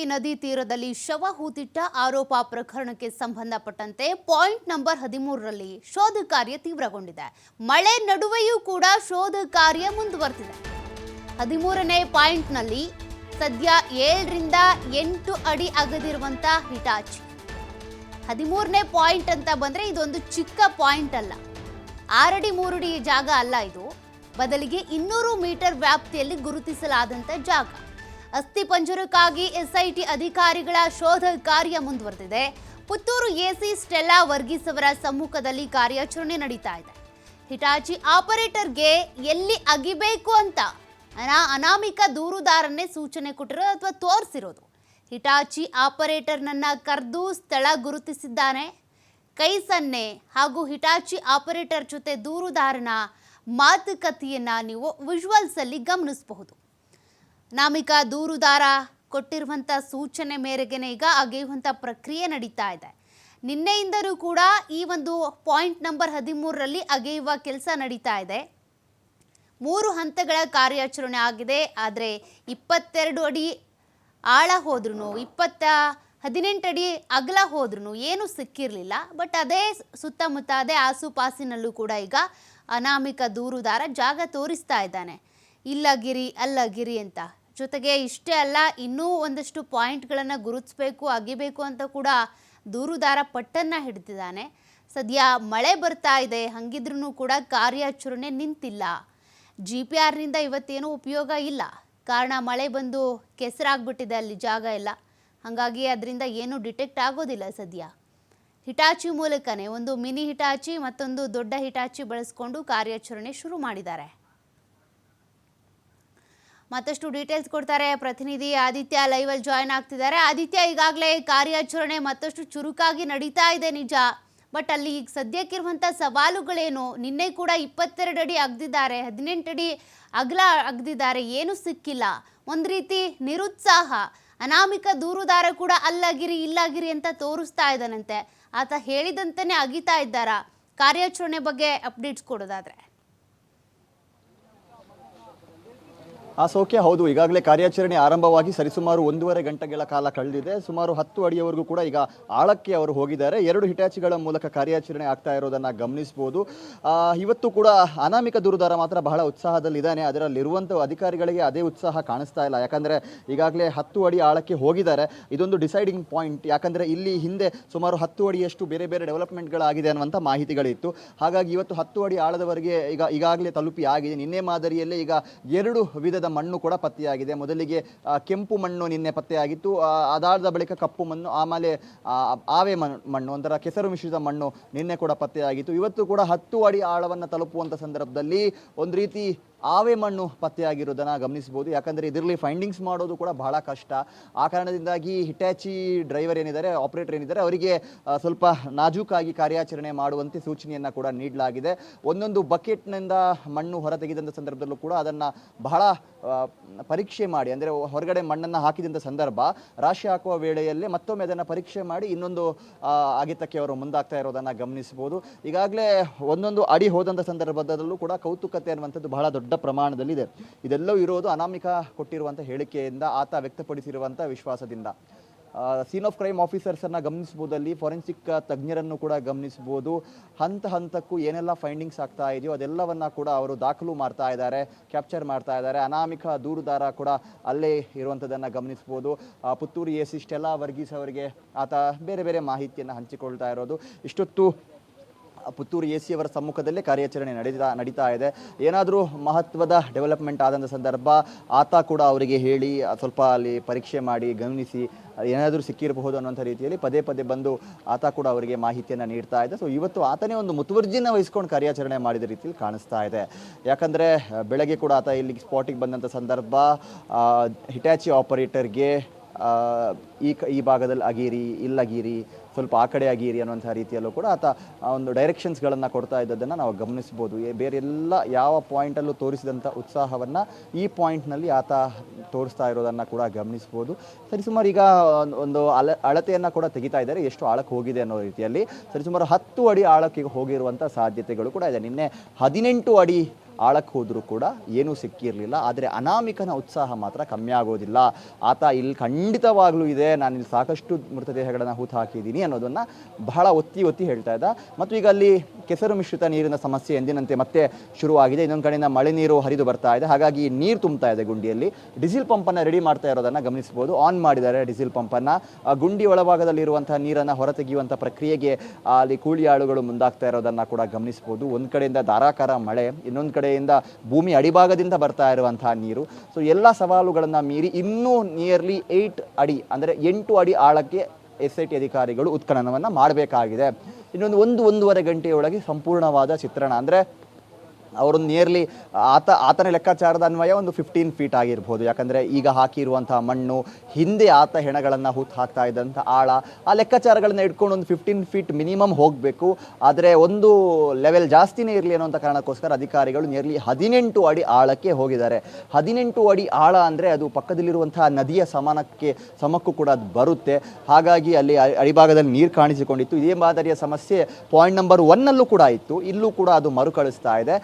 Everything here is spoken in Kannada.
ಈ ನದಿ ತೀರದಲ್ಲಿ ಶವ ಹೂತಿಟ್ಟ ಆರೋಪ ಪ್ರಕರಣಕ್ಕೆ ಸಂಬಂಧಪಟ್ಟಂತೆ ಪಾಯಿಂಟ್ ನಂಬರ್ ಹದಿಮೂರರಲ್ಲಿ ಶೋಧ ಕಾರ್ಯ ತೀವ್ರಗೊಂಡಿದೆ. ಮಳೆ ನಡುವೆಯೂ ಕೂಡ ಶೋಧ ಕಾರ್ಯ ಮುಂದುವರೆದಿದೆ ಹದಿಮೂರನೇ ಪಾಯಿಂಟ್ನಲ್ಲಿ ಸದ್ಯ ಏಳರಿಂದ ಎಂಟು ಅಡಿ ಅಗದಿರುವಂತ ಹಿಟಾಚಿ. ಹದಿಮೂರನೇ ಪಾಯಿಂಟ್ ಅಂತ ಬಂದ್ರೆ ಇದೊಂದು ಚಿಕ್ಕ ಪಾಯಿಂಟ್ ಅಲ್ಲ. ಆರಡಿ ಮೂರಡಿ ಜಾಗ ಅಲ್ಲ ಇದು. ಬದಲಿಗೆ ಇನ್ನೂರು ಮೀಟರ್ ವ್ಯಾಪ್ತಿಯಲ್ಲಿ ಗುರುತಿಸಲಾದಂಥ ಜಾಗ. ಅಸ್ಥಿ ಪಂಜರಕ್ಕಾಗಿ ಎಸ್ಐಟಿ ಅಧಿಕಾರಿಗಳ ಶೋಧ ಕಾರ್ಯ ಮುಂದುವರೆದಿದೆ. ಪುತ್ತೂರು ಎಸಿ ಸ್ಟೆಲ್ಲಾ ವರ್ಗೀಸ್ ಅವರ ಸಮ್ಮುಖದಲ್ಲಿ ಕಾರ್ಯಾಚರಣೆ ನಡೀತಾ ಇದೆ. ಹಿಟಾಚಿ ಆಪರೇಟರ್ಗೆ ಎಲ್ಲಿ ಅಗಿಬೇಕು ಅಂತ ಅನಾ ಅನಾಮಿಕ ದೂರುದಾರನ್ನೇ ಸೂಚನೆ ಕೊಟ್ಟಿರೋದು ಅಥವಾ ತೋರಿಸಿರೋದು. ಹಿಟಾಚಿ ಆಪರೇಟರ್ನನ್ನ ಕರೆದು ಸ್ಥಳ ಗುರುತಿಸಿದ್ದಾನೆ. ಕೈ ಸನ್ನೆ ಹಾಗೂ ಹಿಟಾಚಿ ಆಪರೇಟರ್ ಜೊತೆ ದೂರುದಾರನ ಮಾತುಕತೆಯನ್ನು ನೀವು ವಿಜುವಲ್ಸ್ ಅಲ್ಲಿ ಗಮನಿಸಬಹುದು. ನಾಮಿಕ ದೂರುದಾರ ಕೊಟ್ಟಿರುವಂಥ ಸೂಚನೆ ಮೇರೆಗೆನೆ ಈಗ ಅಗೆಯುವಂಥ ಪ್ರಕ್ರಿಯೆ ನಡೀತಾ ಇದೆ. ನಿನ್ನೆಯಿಂದಲೂ ಕೂಡ ಈ ಒಂದು ಪಾಯಿಂಟ್ ನಂಬರ್ ಹದಿಮೂರರಲ್ಲಿ ಅಗೆಯುವ ಕೆಲಸ ನಡೀತಾ ಇದೆ. ಮೂರು ಹಂತಗಳ ಕಾರ್ಯಾಚರಣೆ ಆಗಿದೆ. ಆದರೆ ಇಪ್ಪತ್ತೆರಡು ಅಡಿ ಆಳ ಹೋದ್ರು ಇಪ್ಪತ್ತ ಹದಿನೆಂಟು ಅಡಿ ಅಗಲ ಹೋದ್ರು ಏನೂ ಸಿಕ್ಕಿರಲಿಲ್ಲ. ಬಟ್ ಅದೇ ಸುತ್ತಮುತ್ತ, ಅದೇ ಆಸುಪಾಸಿನಲ್ಲೂ ಕೂಡ ಈಗ ಅನಾಮಿಕ ದೂರುದಾರ ಜಾಗ ತೋರಿಸ್ತಾ ಇದ್ದಾನೆ. ಇಲ್ಲಗಿರಿ, ಅಲ್ಲಗಿರಿ ಅಂತ ಜೊತೆಗೆ ಇಷ್ಟೇ ಅಲ್ಲ, ಇನ್ನೂ ಒಂದಷ್ಟು ಪಾಯಿಂಟ್ಗಳನ್ನು ಗುರುತಿಸಬೇಕು, ಅಗಿಬೇಕು ಅಂತ ಕೂಡ ದೂರುದಾರ ಪಟ್ಟನ್ನು ಹಿಡಿದಿದ್ದಾನೆ. ಸದ್ಯ ಮಳೆ ಬರ್ತಾ ಇದೆ ಹಂಗಿದ್ರೂ ಕೂಡ ಕಾರ್ಯಾಚರಣೆ ನಿಂತಿಲ್ಲ. ಜಿ ಪಿ ಆರ್ನಿಂದ ಇವತ್ತೇನೂ ಉಪಯೋಗ ಇಲ್ಲ. ಕಾರಣ ಮಳೆ ಬಂದು ಕೆಸರಾಗ್ಬಿಟ್ಟಿದೆ, ಅಲ್ಲಿ ಜಾಗ ಎಲ್ಲ. ಹಾಗಾಗಿ ಅದರಿಂದ ಏನೂ ಡಿಟೆಕ್ಟ್ ಆಗೋದಿಲ್ಲ ಸದ್ಯ. ಹಿಟಾಚಿ ಮೂಲಕನೇ ಒಂದು ಮಿನಿ ಹಿಟಾಚಿ ಮತ್ತೊಂದು ದೊಡ್ಡ ಹಿಟಾಚಿ ಬಳಸ್ಕೊಂಡು ಕಾರ್ಯಾಚರಣೆ ಶುರು ಮಾಡಿದ್ದಾರೆ. ಮತ್ತಷ್ಟು ಡೀಟೇಲ್ಸ್ ಕೊಡ್ತಾರೆ. ಪ್ರತಿನಿಧಿ ಆದಿತ್ಯ ಲೈವಲ್ಲಿ ಜಾಯ್ನ್ ಆಗ್ತಿದ್ದಾರೆ. ಆದಿತ್ಯ ಈಗಾಗಲೇ ಕಾರ್ಯಾಚರಣೆ ಮತ್ತಷ್ಟು ಚುರುಕಾಗಿ ನಡೀತಾ ಇದೆ ನಿಜ. ಬಟ್ ಅಲ್ಲಿ ಈಗ ಸದ್ಯಕ್ಕಿರುವಂಥ ಸವಾಲುಗಳೇನು? ನಿನ್ನೆ ಕೂಡ ಇಪ್ಪತ್ತೆರಡು ಅಡಿ ಅಗ್ದಿದ್ದಾರೆ. ಹದಿನೆಂಟು ಅಡಿ ಅಗಲ ಅಗ್ದಿದ್ದಾರೆ. ಏನು ಸಿಕ್ಕಿಲ್ಲ. ಒಂದು ರೀತಿ ನಿರುತ್ಸಾಹ. ಅನಾಮಿಕ ದೂರುದಾರ ಕೂಡ ಅಲ್ಲಾಗಿರಿ, ಇಲ್ಲಾಗಿರಿ ಅಂತ ತೋರಿಸ್ತಾ ಇದ್ದಾನಂತೆ. ಆತ ಹೇಳಿದಂತೆಯೇ ಅಗಿತಾ ಇದ್ದಾರಾ? ಕಾರ್ಯಾಚರಣೆ ಬಗ್ಗೆ ಅಪ್ಡೇಟ್ಸ್ ಕೊಡೋದಾದ್ರೆ. ಆ ಸೌಖ್ಯ ಹೌದು, ಈಗಾಗಲೇ ಕಾರ್ಯಾಚರಣೆ ಆರಂಭವಾಗಿ ಸರಿಸುಮಾರು ಒಂದೂವರೆ ಗಂಟೆಗಳ ಕಾಲ ಕಳೆದಿದೆ. ಸುಮಾರು ಹತ್ತು ಅಡಿಯವರೆಗೂ ಕೂಡ ಈಗ ಆಳಕ್ಕೆ ಅವರು ಹೋಗಿದ್ದಾರೆ. ಎರಡು ಹಿಟಾಚಿಗಳ ಮೂಲಕ ಕಾರ್ಯಾಚರಣೆ ಆಗ್ತಾ ಇರೋದನ್ನು ಗಮನಿಸಬಹುದು ಇವತ್ತು ಕೂಡ ಅನಾಮಿಕ ದೂರುದಾರ ಮಾತ್ರ ಬಹಳ ಉತ್ಸಾಹದಲ್ಲಿದ್ದಾನೆ. ಅದರಲ್ಲಿರುವಂಥ ಅಧಿಕಾರಿಗಳಿಗೆ ಅದೇ ಉತ್ಸಾಹ ಕಾಣಿಸ್ತಾ ಇಲ್ಲ. ಯಾಕಂದ್ರೆ ಈಗಾಗಲೇ ಹತ್ತು ಅಡಿ ಆಳಕ್ಕೆ ಹೋಗಿದ್ದಾರೆ. ಇದೊಂದು ಡಿಸೈಡಿಂಗ್ ಪಾಯಿಂಟ್. ಯಾಕಂದ್ರೆ ಇಲ್ಲಿ ಹಿಂದೆ ಸುಮಾರು ಹತ್ತು ಅಡಿಯಷ್ಟು ಬೇರೆ ಬೇರೆ ಡೆವಲಪ್ಮೆಂಟ್ಗಳಾಗಿದೆ ಅನ್ನುವಂಥ ಮಾಹಿತಿಗಳಿತ್ತು. ಹಾಗಾಗಿ ಇವತ್ತು ಹತ್ತು ಅಡಿ ಆಳದವರೆಗೆ ಈಗ ಈಗಾಗಲೇ ತಲುಪಿ ಆಗಿದೆ ನಿನ್ನೆ ಮಾದರಿಯಲ್ಲೇ ಈಗ ಎರಡು ವಿಧದ ಮಣ್ಣು ಕೂಡ ಪತ್ತೆಯಾಗಿದೆ. ಮೊದಲಿಗೆ ಕೆಂಪು ಮಣ್ಣು ನಿನ್ನೆ ಪತ್ತೆಯಾಗಿತ್ತು. ಅದಾದ ಬಳಿಕ ಕಪ್ಪು ಮಣ್ಣು, ಆಮೇಲೆ ಆವೆ ಮಣ್ಣು ಮಣ್ಣು, ಒಂಥರ ಕೆಸರು ಮಿಶ್ರಿತ ಮಣ್ಣು ನಿನ್ನೆ ಕೂಡ ಪತ್ತೆಯಾಗಿತ್ತು. ಇವತ್ತು ಕೂಡ ಹತ್ತು ಅಡಿ ಆಳವನ್ನು ತಲುಪುವಂಥ ಸಂದರ್ಭದಲ್ಲಿ ಒಂದು ರೀತಿ ಆವೆ ಮಣ್ಣು ಪತ್ತೆಯಾಗಿರೋದನ್ನು ಗಮನಿಸಬಹುದು. ಯಾಕಂದರೆ ಇದರಲ್ಲಿ ಫೈಂಡಿಂಗ್ಸ್ ಮಾಡೋದು ಕೂಡ ಬಹಳ ಕಷ್ಟ. ಆ ಕಾರಣದಿಂದಾಗಿ ಹಿಟ್ಯಾಚಿ ಡ್ರೈವರ್ ಏನಿದ್ದಾರೆ ಆಪರೇಟರ್ ಏನಿದ್ದಾರೆ, ಅವರಿಗೆ ಸ್ವಲ್ಪ ನಾಜೂಕಾಗಿ ಕಾರ್ಯಾಚರಣೆ ಮಾಡುವಂತೆ ಸೂಚನೆಯನ್ನು ಕೂಡ ನೀಡಲಾಗಿದೆ. ಒಂದೊಂದು ಬಕೆಟ್ನಿಂದ ಮಣ್ಣು ಹೊರತೆಗೆದಂಥ ಸಂದರ್ಭದಲ್ಲೂ ಕೂಡ ಅದನ್ನು ಬಹಳ ಪರೀಕ್ಷೆ ಮಾಡಿ, ಅಂದರೆ ಹೊರಗಡೆ ಮಣ್ಣನ್ನು ಹಾಕಿದಂಥ ಸಂದರ್ಭ, ರಾಶಿ ಹಾಕುವ ವೇಳೆಯಲ್ಲಿ ಮತ್ತೊಮ್ಮೆ ಅದನ್ನು ಪರೀಕ್ಷೆ ಮಾಡಿ ಇನ್ನೊಂದು ಅಗೆತಕ್ಕೆ ಅವರು ಮುಂದಾಗ್ತಾ ಇರೋದನ್ನು ಗಮನಿಸಬಹುದು. ಈಗಾಗಲೇ ಒಂದೊಂದು ಅಡಿ ಹೋದಂಥ ಸಂದರ್ಭದಲ್ಲೂ ಕೂಡ ಕೌತುಕತೆ ಅನ್ನುವಂಥದ್ದು ಬಹಳ ದೊಡ್ಡ ಪ್ರಮಾಣದಲ್ಲಿದೆ. ಇದೆಲ್ಲವೂ ಇರೋದು ಅನಾಮಿಕ ಕೊಟ್ಟಿರುವಂಥ ಹೇಳಿಕೆಯಿಂದ ಆತ ವ್ಯಕ್ತಪಡಿಸಿರುವಂಥ ವಿಶ್ವಾಸದಿಂದ. ಸೀನ್ ಆಫ್ ಕ್ರೈಮ್ ಆಫೀಸರ್ಸನ್ನು ಗಮನಿಸ್ಬೋದಲ್ಲಿ ಫಾರೆನ್ಸಿಕ್ ತಜ್ಞರನ್ನು ಕೂಡ ಗಮನಿಸ್ಬೋದು ಹಂತ ಹಂತಕ್ಕೂ ಏನೆಲ್ಲ ಫೈಂಡಿಂಗ್ಸ್ ಆಗ್ತಾ ಇದೆಯೋ ಅದೆಲ್ಲವನ್ನು ಕೂಡ ಅವರು ದಾಖಲು ಮಾಡ್ತಾ ಇದ್ದಾರೆ ಕ್ಯಾಪ್ಚರ್ ಮಾಡ್ತಾ ಇದ್ದಾರೆ. ಅನಾಮಿಕ ದೂರುದಾರ ಕೂಡ ಅಲ್ಲೇ ಇರುವಂಥದ್ದನ್ನು ಗಮನಿಸ್ಬೋದು Puttur A C Stella Varghese ಅವರಿಗೆ ಆತ ಬೇರೆ ಬೇರೆ ಮಾಹಿತಿಯನ್ನು ಹಂಚಿಕೊಳ್ತಾ ಇರೋದು. ಇಷ್ಟೊತ್ತು ಪುತ್ತೂರು ಎ ಸಿ ಅವರ ಸಮ್ಮುಖದಲ್ಲೇ ಕಾರ್ಯಾಚರಣೆ ನಡೀತಾ ನಡೀತಾ ಇದೆ. ಏನಾದರೂ ಮಹತ್ವದ ಡೆವಲಪ್ಮೆಂಟ್ ಆದಂಥ ಸಂದರ್ಭ ಆತ ಕೂಡ ಅವರಿಗೆ ಹೇಳಿ, ಸ್ವಲ್ಪ ಅಲ್ಲಿ ಪರೀಕ್ಷೆ ಮಾಡಿ ಗಮನಿಸಿ, ಏನಾದರೂ ಸಿಕ್ಕಿರಬಹುದು ಅನ್ನೋಂಥ ರೀತಿಯಲ್ಲಿ ಪದೇ ಪದೇ ಬಂದು ಆತ ಕೂಡ ಅವರಿಗೆ ಮಾಹಿತಿಯನ್ನು ನೀಡ್ತಾ ಇದೆ. ಸೊ ಇವತ್ತು ಆತನೇ ಒಂದು ಮುತುವರ್ಜಿನ ವಹಿಸ್ಕೊಂಡು ಕಾರ್ಯಾಚರಣೆ ಮಾಡಿದ ರೀತಿಯಲ್ಲಿ ಕಾಣಿಸ್ತಾ ಇದೆ. ಯಾಕಂದರೆ, ಬೆಳಗ್ಗೆ ಕೂಡ ಆತ ಇಲ್ಲಿಗೆ ಸ್ಪಾಟಿಗೆ ಬಂದಂಥ ಸಂದರ್ಭ ಹಿಟ್ಯಾಚಿ ಆಪರೇಟರ್ಗೆ ಈ ಈ ಭಾಗದಲ್ಲಿ ಅಗೀರಿ, ಇಲ್ಲಗೀರಿ ಸ್ವಲ್ಪ ಆ ಕಡೆ ಆಗಿರಿ ಅನ್ನುವಂಥ ರೀತಿಯಲ್ಲೂ ಕೂಡ ಆತ ಒಂದು ಡೈರೆಕ್ಷನ್ಸ್ಗಳನ್ನು ಕೊಡ್ತಾ ಇದ್ದದನ್ನು ನಾವು ಗಮನಿಸ್ಬೋದು ಬೇರೆಲ್ಲ ಯಾವ ಪಾಯಿಂಟಲ್ಲೂ ತೋರಿಸಿದಂಥ ಉತ್ಸಾಹವನ್ನು ಈ ಪಾಯಿಂಟ್ನಲ್ಲಿ ಆತ ತೋರಿಸ್ತಾ ಇರೋದನ್ನು ಕೂಡ ಗಮನಿಸ್ಬೋದು ಸರಿಸುಮಾರು ಈಗ ಒಂದು ಅಲ ಅಳತೆಯನ್ನು ಕೂಡ ತೆಗಿತಾ ಇದ್ದಾರೆ. ಎಷ್ಟು ಆಳಕ್ಕೆ ಹೋಗಿದೆ ಅನ್ನೋ ರೀತಿಯಲ್ಲಿ. ಸರಿಸುಮಾರು ಹತ್ತು ಅಡಿ ಆಳಕ್ಕೆ ಹೋಗಿರುವಂಥ ಸಾಧ್ಯತೆಗಳು ಕೂಡ ಇದೆ. ನಿನ್ನೆ ಹದಿನೆಂಟು ಅಡಿ ಆಳಕ್ಕೆ ಹೋದರೂ ಕೂಡ ಏನೂ ಸಿಕ್ಕಿರಲಿಲ್ಲ. ಆದರೆ ಅನಾಮಿಕನ ಉತ್ಸಾಹ ಮಾತ್ರ ಕಮ್ಮಿ ಆಗೋದಿಲ್ಲ. ಆತ ಇಲ್ಲಿ ಖಂಡಿತವಾಗಲೂ ಇದೆ. ನಾನು ಇಲ್ಲಿ ಸಾಕಷ್ಟು ಮೃತದೇಹಗಳನ್ನು ಹೂತು ಹಾಕಿದ್ದೀನಿ ಅನ್ನೋದನ್ನು ಬಹಳ ಒತ್ತಿ ಒತ್ತಿ ಹೇಳ್ತಾ ಇದ್ದ. ಮತ್ತು ಈಗ ಅಲ್ಲಿ ಕೆಸರು ಮಿಶ್ರಿತ ನೀರಿನ ಸಮಸ್ಯೆ ಎಂದಿನಂತೆ ಮತ್ತೆ ಶುರುವಾಗಿದೆ. ಇನ್ನೊಂದು ಕಡೆಯಿಂದ ಮಳೆ ನೀರು ಹರಿದು ಬರ್ತಾ ಇದೆ. ಹಾಗಾಗಿ ನೀರು ತುಂಬ್ತಾ ಇದೆ ಗುಂಡಿಯಲ್ಲಿ. ಡೀಸೆಲ್ ಪಂಪನ್ನು ರೆಡಿ ಮಾಡ್ತಾ ಇರೋದನ್ನು ಗಮನಿಸ್ಬೋದು ಆನ್ ಮಾಡಿದ್ದಾರೆ ಡೀಸೆಲ್ ಪಂಪನ್ನು. ಗುಂಡಿ ಒಳಭಾಗದಲ್ಲಿರುವಂತಹ ನೀರನ್ನು ಹೊರತೆಗೆಯುವಂಥ ಪ್ರಕ್ರಿಯೆಗೆ ಅಲ್ಲಿ ಕೂಲಿಯಾಳುಗಳು ಮುಂದಾಗ್ತಾ ಇರೋದನ್ನು ಕೂಡ ಗಮನಿಸ್ಬೋದು ಒಂದು ಕಡೆಯಿಂದ ಧಾರಾಕಾರ ಮಳೆ, ಇನ್ನೊಂದು ಕಡೆಯಿಂದ ಭೂಮಿ ಅಡಿಭಾಗದಿಂದ ಬರ್ತಾ ಇರುವಂತಹ ನೀರು. ಸೊ ಎಲ್ಲ ಸವಾಲುಗಳನ್ನು ಮೀರಿ ಇನ್ನೂ ನಿಯರ್ಲಿ ಏಯ್ಟ್ ಅಡಿ, ಅಂದರೆ ಎಂಟು ಅಡಿ ಆಳಕ್ಕೆ ಎಸ್ ಐ ಟಿ ಅಧಿಕಾರಿಗಳು ಉತ್ಖನನವನ್ನು ಮಾಡಬೇಕಾಗಿದೆ. ಇನ್ನೊಂದು ಒಂದು ಒಂದೂವರೆ ಗಂಟೆಯೊಳಗೆ ಸಂಪೂರ್ಣವಾದ ಚಿತ್ರಣ, ಅಂದರೆ ಅವರೊಂದು ನಿಯರ್ಲಿ ಆತ, ಆತನ ಲೆಕ್ಕಾಚಾರದ ಅನ್ವಯ ಒಂದು ಫಿಫ್ಟೀನ್ ಫೀಟ್ ಆಗಿರ್ಬೋದು. ಯಾಕಂದರೆ ಈಗ ಹಾಕಿರುವಂಥ ಮಣ್ಣು, ಹಿಂದೆ ಆತ ಹೆಣಗಳನ್ನು ಹೂತು ಹಾಕ್ತಾ ಇದ್ದಂಥ ಆಳ, ಆ ಲೆಕ್ಕಾಚಾರಗಳನ್ನ ಇಟ್ಕೊಂಡು ಒಂದು ಫಿಫ್ಟೀನ್ ಫೀಟ್ ಮಿನಿಮಮ್ ಹೋಗಬೇಕು. ಆದರೆ ಒಂದು ಲೆವೆಲ್ ಜಾಸ್ತಿನೇ ಇರಲಿ ಅನ್ನೋಂಥ ಕಾರಣಕ್ಕೋಸ್ಕರ ಅಧಿಕಾರಿಗಳು ನಿಯರ್ಲಿ ಹದಿನೆಂಟು ಅಡಿ ಆಳಕ್ಕೆ ಹೋಗಿದ್ದಾರೆ. ಹದಿನೆಂಟು ಅಡಿ ಆಳ ಅಂದರೆ ಅದು ಪಕ್ಕದಲ್ಲಿರುವಂತಹ ನದಿಯ ಸಮಾನಕ್ಕೆ ಸಮಕ್ಕೂ ಕೂಡ ಅದು ಬರುತ್ತೆ. ಹಾಗಾಗಿ ಅಲ್ಲಿ ಅಡಿಭಾಗದಲ್ಲಿ ನೀರು ಕಾಣಿಸಿಕೊಂಡಿತ್ತು. ಇದೇ ಮಾದರಿಯ ಸಮಸ್ಯೆ ಪಾಯಿಂಟ್ ನಂಬರ್ ಒನ್ನಲ್ಲೂ ಕೂಡ ಇತ್ತು. ಇಲ್ಲೂ ಕೂಡ ಅದು ಮರುಕಳಿಸ್ತಾ ಇದೆ.